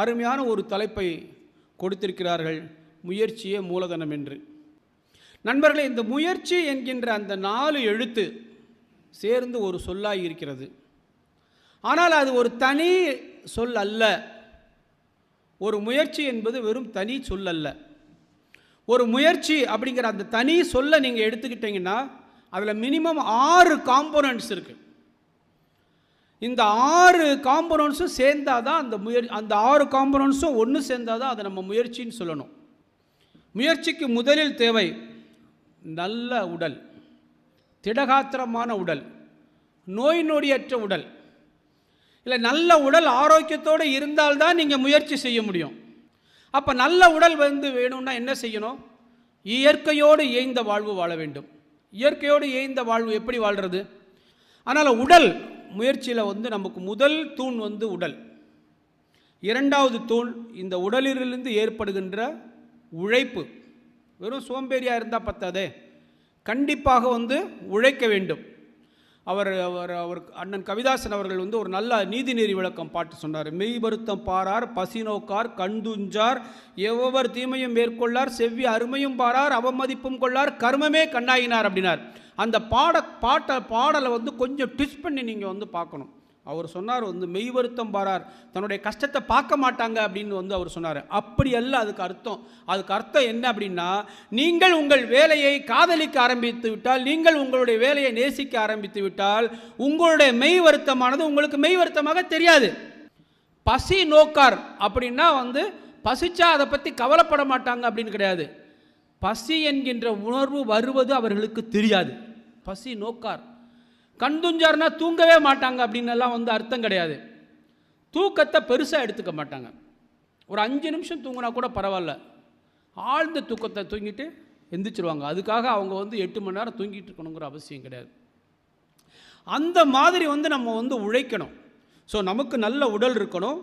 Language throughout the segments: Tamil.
அருமையான ஒரு தலைப்பை கொடுத்திருக்கிறார்கள் முயற்சியே மூலதனம் என்று. நண்பர்களே இந்த முயற்சி என்கின்ற அந்த நாலு எழுத்து சேர்ந்து ஒரு சொல்லாய் இருக்கிறது. ஆனால் அது ஒரு தனி சொல் அல்ல. ஒரு முயற்சி என்பது வெறும் தனி சொல் அல்ல. ஒரு முயற்சி அப்படிங்கிற அந்த தனி சொல்லை நீங்கள் எடுத்துக்கிட்டிங்கன்னா அதில் மினிமம் ஆறு காம்போனன்ட்ஸ் இருக்குது இந்த ஆறு காம்பனன்ஸும் சேர்ந்தாதான் தான் அந்த முயற் அந்த ஆறு காம்பனன்ஸும் ஒன்று சேர்ந்தாதான் தான் அதை நம்ம முயற்சின்னு சொல்லணும். முயற்சிக்கு முதலில் தேவை நல்ல உடல் திடகாத்திரமான உடல் நோய் நொடியற்ற உடல். இல்லை நல்ல உடல் ஆரோக்கியத்தோடு இருந்தால்தான் நீங்கள் முயற்சி செய்ய முடியும். அப்போ நல்ல உடல் வந்து வேணும்னா என்ன செய்யணும்? இயற்கையோடு இயைந்த வாழ்வு வாழ வேண்டும். இயற்கையோடு இயைந்த வாழ்வு எப்படி வாழ்கிறது ஆனால் உடல் முயற்சியில் வந்து நமக்கு முதல் தூண் வந்து உடல். இரண்டாவது தூண் இந்த உடலிலிருந்து ஏற்படுகின்ற உழைப்பு. வெறும் சோம்பேறியாக இருந்தால் பத்தாதே. கண்டிப்பாக வந்து உழைக்க வேண்டும். அவர் அவர் அவர் அண்ணன் கவிதாசன் அவர்கள் வந்து ஒரு நல்ல நீதிநெறி விளக்கம் பாட்டு சொன்னார். மெய் வருத்தம் பாரார் பசி நோக்கார் கண்துஞ்சார் எவ்வொரு தீமையும் மேற்கொள்ளார் செவ்வி அருமையும் பாரார் அவமதிப்பும் கொள்ளார் கர்மமே கண்ணாயினார் அப்படின்னார். அந்த பாட பாட்டை பாடலை வந்து கொஞ்சம் ட்விஸ்ட் பண்ணி நீங்கள் வந்து பார்க்கணும். அவர் சொன்னார் வந்து மெய் வருத்தம் பாரார். தன்னுடைய கஷ்டத்தை பார்க்க மாட்டாங்க அப்படின்னு வந்து அவர் சொன்னார். அப்படி அல்ல அதுக்கு அர்த்தம். அதுக்கு அர்த்தம் என்ன அப்படின்னா நீங்கள் உங்கள் வேலையை காதலிக்க ஆரம்பித்து விட்டால் நீங்கள் உங்களுடைய வேலையை நேசிக்க ஆரம்பித்து விட்டால் உங்களுடைய மெய் வருத்தமானது உங்களுக்கு மெய் வருத்தமாக தெரியாது. பசி நோக்கார் அப்படின்னா வந்து பசிச்சா அதை பற்றி கவலைப்பட மாட்டாங்க அப்படின்னு கிடையாது. பசி என்கின்ற உணர்வு வருவது அவர்களுக்கு தெரியாது. பசி நோக்கார். கண் துஞ்சார்னா தூங்கவே மாட்டாங்க அப்படின்னெல்லாம் வந்து அர்த்தம் கிடையாது. தூக்கத்தை பெருசாக எடுத்துக்க மாட்டாங்க. ஒரு அஞ்சு நிமிஷம் தூங்கினா கூட பரவாயில்ல. ஆழ்ந்த தூக்கத்தை தூங்கிட்டு எந்திரிச்சிருவாங்க. அதுக்காக அவங்க வந்து எட்டு மணி நேரம் தூங்கிட்டு இருக்கணுங்கிற அவசியம் கிடையாது. அந்த மாதிரி வந்து நம்ம வந்து உழைக்கணும். ஸோ நமக்கு நல்ல உடல் இருக்கணும்.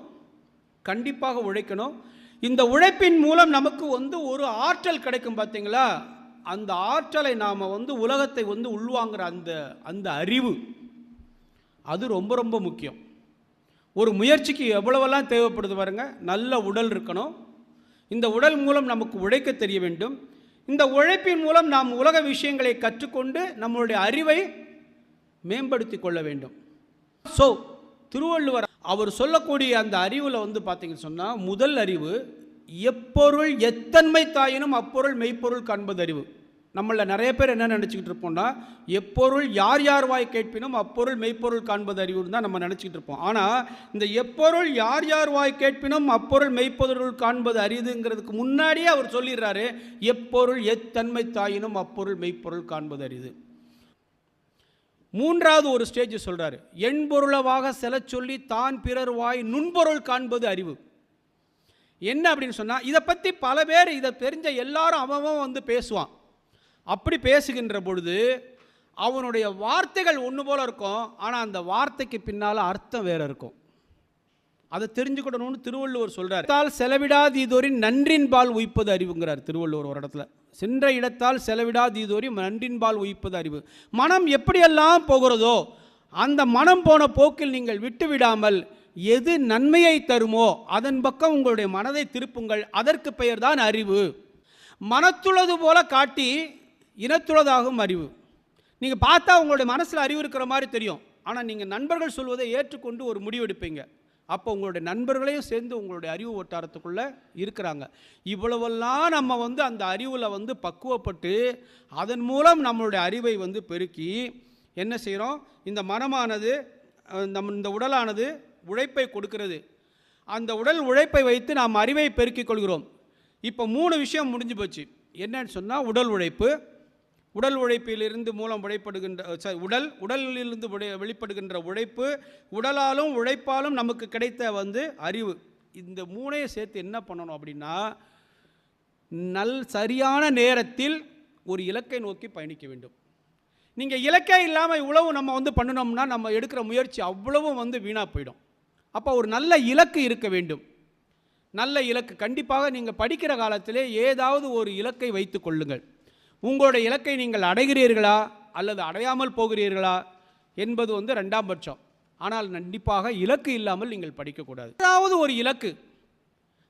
கண்டிப்பாக உழைக்கணும். இந்த உழைப்பின் மூலம் நமக்கு வந்து ஒரு ஆற்றல் கிடைக்கும் பார்த்தீங்களா அந்த ஆற்றலை நாம் வந்து உலகத்தை வந்து உள்வாங்கிற அந்த அந்த அறிவு. அது ரொம்ப ரொம்ப முக்கியம். ஒரு முயற்சிக்கு எவ்வளவெல்லாம் தேவைப்படுது பாருங்க. நல்ல உடல் இருக்கணும். இந்த உடல் மூலம் நமக்கு உழைக்க தெரிய வேண்டும். இந்த உழைப்பின் மூலம் நாம் உலக விஷயங்களை கற்றுக்கொண்டு நம்மளுடைய அறிவை மேம்படுத்தி கொள்ள வேண்டும். ஸோ திருவள்ளுவர் அவர் சொல்லக்கூடிய அந்த அறிவில் வந்து பார்த்தீங்கன்னு சொன்னால் முதல் அறிவு எப்பொருள் எத்தன்மை தாயினும் அப்பொருள் மெய்ப்பொருள் காண்பது அறிவு நம்மள நிறைய பேர் என்ன நினச்சிக்கிட்டு இருப்போம்னா எப்பொருள் யார் யார் வாய் கேட்பினும் அப்பொருள் மெய்ப்பொருள் காண்பது அறிவுன்னு தான் நம்ம நினச்சிக்கிட்டு இருப்போம். ஆனால் இந்த எப்பொருள் யார் யார் வாய் கேட்பினும் அப்பொருள் மெய்ப்பொருள் காண்பது அரிதுங்கிறதுக்கு முன்னாடியே அவர் சொல்லிடுறாரு எப்பொருள் எத்தன்மை தாயினும் அப்பொருள் மெய்ப்பொருள் காண்பது அரிது. மூன்றாவது ஒரு ஸ்டேஜ் சொல்கிறாரு எண்பொருளவாக செல சொல்லி தான் பிறர் வாய் நுண்பொருள் காண்பது அறிவு. என்ன அப்படின்னு சொன்னால் இதை பற்றி பல பேர் இதை தெரிஞ்ச எல்லாரும் அவன் வந்து பேசுவான். அப்படி பேசுகின்ற பொழுது அவனுடைய வார்த்தைகள் ஒன்று போல இருக்கும் ஆனால் அந்த வார்த்தைக்கு பின்னால் அர்த்தம் வேறு இருக்கும். அதை தெரிஞ்சுக்கணும்னு திருவள்ளுவர் சொல்கிறார் தால் செலவிடாதீதோரி நன்றின் பால் உயிப்பது அறிவுங்கிறார் திருவள்ளுவர் ஒரு இடத்துல. சென்ற இடத்தால் செலவிடாது இதோரி நன்றின் பால் உயிப்பது அறிவு. மனம் எப்படியெல்லாம் போகிறதோ அந்த மனம் போன போக்கில் நீங்கள் விட்டு விடாமல் எது நன்மையை தருமோ அதன் பக்கம் உங்களுடைய மனதை திருப்புங்கள். அதற்கு பெயர்தான் அறிவு. மனத்துள்ளது போல காட்டி இனத்துள்ளதாகும் அறிவு. நீங்கள் பார்த்தா உங்களுடைய மனசில் அறிவு இருக்கிற மாதிரி தெரியும். ஆனால் நீங்கள் நண்பர்கள் சொல்வதை ஏற்றுக்கொண்டு ஒரு முடிவெடுப்பீங்க. அப்போ உங்களுடைய நண்பர்களையும் சேர்ந்து உங்களுடைய அறிவு வட்டாரத்துக்குள்ளே இருக்கிறாங்க. இவ்வளவெல்லாம் நம்ம வந்து அந்த அறிவில் வந்து பக்குவப்பட்டு அதன் மூலம் நம்மளுடைய அறிவை வந்து பெருக்கி என்ன செய்கிறோம் இந்த மனமானது நம் இந்த உடலானது உழைப்பை கொடுக்கிறது. அந்த உடல் உழைப்பை வைத்து நாம் அறிவை பெருக்கிக் கொள்கிறோம். இப்போ மூணு விஷயம் முடிஞ்சு போச்சு. என்னன்னு சொன்னால் உடல் உழைப்பு உடல் உழைப்பிலிருந்து மூலம் உழைப்படுகின்ற சாரி உடல் உடலிலிருந்து விடை- வெளிப்படுகின்ற உழைப்பு உடலாலும் உழைப்பாலும் நமக்கு கிடைத்த வந்து அறிவு. இந்த மூணையும் சேர்த்து என்ன பண்ணணும் அப்படின்னா நல் சரியான நேரத்தில் ஒரு இலக்கை நோக்கி பயணிக்க வேண்டும். நீங்கள் இலக்கே இல்லாமல் இவ்வளவு நம்ம வந்து பண்ணினோம்னா நம்ம எடுக்கிற முயற்சி அவ்வளவும் வந்து வீணாக போயிடும். அப்போ ஒரு நல்ல இலக்கு இருக்க வேண்டும். நல்ல இலக்கு. கண்டிப்பாக நீங்கள் படிக்கிற காலத்திலே ஏதாவது ஒரு இலக்கை வைத்து கொள்ளுங்கள். உங்களுடைய இலக்கை நீங்கள் அடைகிறீர்களா அல்லது அடையாமல் போகிறீர்களா என்பது வந்து ரெண்டாம் பட்சம். ஆனால் கண்டிப்பாக இலக்கு இல்லாமல் நீங்கள் படிக்கக்கூடாது. ஏதாவது ஒரு இலக்கு.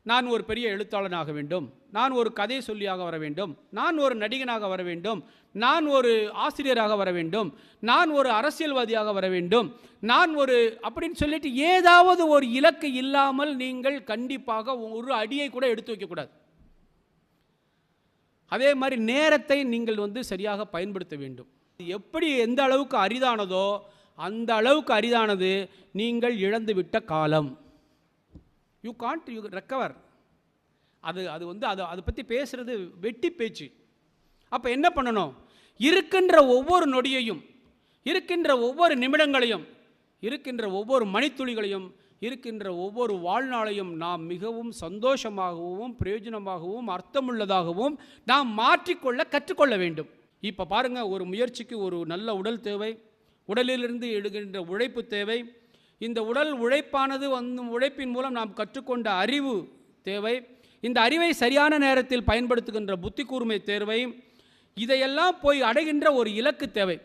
நான் ஒரு பெரிய எழுத்தாளனாக வேண்டும். நான் ஒரு கதை சொல்லியாக வர வேண்டும். நான் ஒரு நடிகனாக வர வேண்டும். நான் ஒரு ஆசிரியராக வர வேண்டும். நான் ஒரு அரசியல்வாதியாக வர வேண்டும். நான் ஒரு அப்படின்னு சொல்லிட்டு ஏதாவது ஒரு இலக்கு இல்லாமல் நீங்கள் கண்டிப்பாக ஒரு அடியை கூட எடுத்து வைக்கக்கூடாது. அதே மாதிரி நேரத்தை நீங்கள் வந்து சரியாக பயன்படுத்த வேண்டும். எப்படி எந்த அளவுக்கு அரிதானதோ அந்த அளவுக்கு அரிதானது நீங்கள் இழந்துவிட்ட காலம். யூ காண்ட் யூ ரெக்கவர் அது அது வந்து அது அதை பற்றி பேசுகிறது வெட்டி பேச்சு. அப்போ என்ன பண்ணணும்? இருக்கின்ற ஒவ்வொரு நொடியையும் இருக்கின்ற ஒவ்வொரு நிமிடங்களையும் இருக்கின்ற ஒவ்வொரு மணித்துளிகளையும் இருக்கின்ற ஒவ்வொரு வாழ்நாளையும் நாம் மிகவும் சந்தோஷமாகவும் பிரயோஜனமாகவும் அர்த்தமுள்ளதாகவும் நாம் மாற்றிக்கொள்ள கற்றுக்கொள்ள வேண்டும். இப்போ பாருங்க ஒரு முயற்சிக்கு ஒரு நல்ல உடல் தேவை உடலிலிருந்து எடுக்கின்ற உழைப்பு தேவை. இந்த உடல் உழைப்பானது வந்து உழைப்பின் மூலம் நாம் கற்றுக்கொண்ட அறிவு தேவை. இந்த அறிவை சரியான நேரத்தில் பயன்படுத்துகின்ற புத்தி கூர்மை தேர்வை இதையெல்லாம் போய் அடைகின்ற ஒரு இலக்கு தேவை.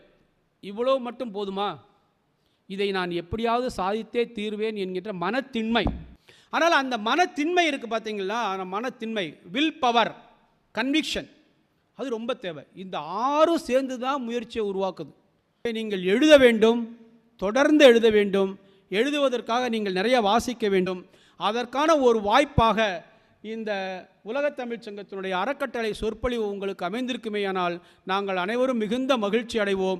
இவ்வளோ மட்டும் போதுமா? இதை நான் எப்படியாவது சாதித்தே தீர்வேன் என்கின்ற மனத்திண்மை ஆனால் அந்த மனத்திண்மை இருக்குது பார்த்தீங்களா? அந்த மனத்திண்மை வில் பவர் கன்விக்ஷன் அது ரொம்ப தேவை. இந்த ஆறும் சேர்ந்து தான் முயற்சியை உருவாக்குது. நீங்கள் எழுத வேண்டும் தொடர்ந்து எழுத வேண்டும் எழுதுவதற்காக நீங்கள் நிறைய வாசிக்க வேண்டும். அதற்கான ஒரு வாய்ப்பாக இந்த உலகத்தமிழ் சங்கத்தினுடைய அறக்கட்டளை சொற்பொழிவு உங்களுக்கு அமைந்திருக்குமேயானால் நாங்கள் அனைவரும் மிகுந்த மகிழ்ச்சி அடைவோம்.